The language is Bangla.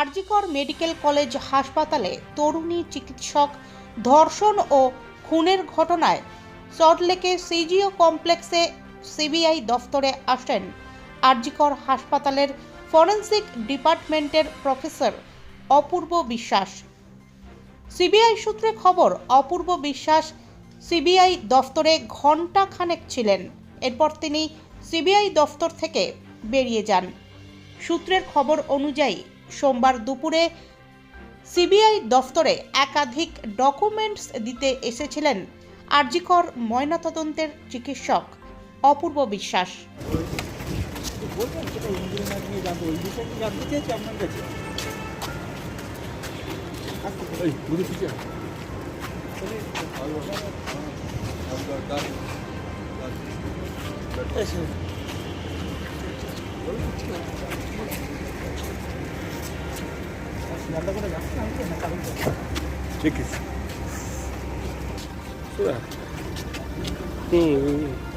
আরজিকর মেডিকেল কলেজ হাসপাতালে তরুণী চিকিৎসক ধর্ষণ ও খুনের ঘটনায় সল্টলেকে সিজিও কমপ্লেক্সে সিবিআই দফতরে আসেন আরজিকর হাসপাতালের ফরেন্সিক ডিপার্টমেন্টের প্রফেসর অপূর্ব বিশ্বাস। সিবিআই সূত্রে খবর, অপূর্ব বিশ্বাস সিবিআই দফতরে ঘণ্টা খানেক ছিলেন। এরপর তিনি সিবিআই দফতর থেকে বেরিয়ে যান। সূত্রের খবর অনুযায়ী সোমবার দুপুরে সিবিআই দফতরে একাধিক ডকুমেন্টস দিতে এসেছিলেন আরজিকর ময়নাতদন্তের চিকিৎসক অপূর্ব বিশ্বাস। বলবেন সেটা Check it. Yeah. Mm-hmm.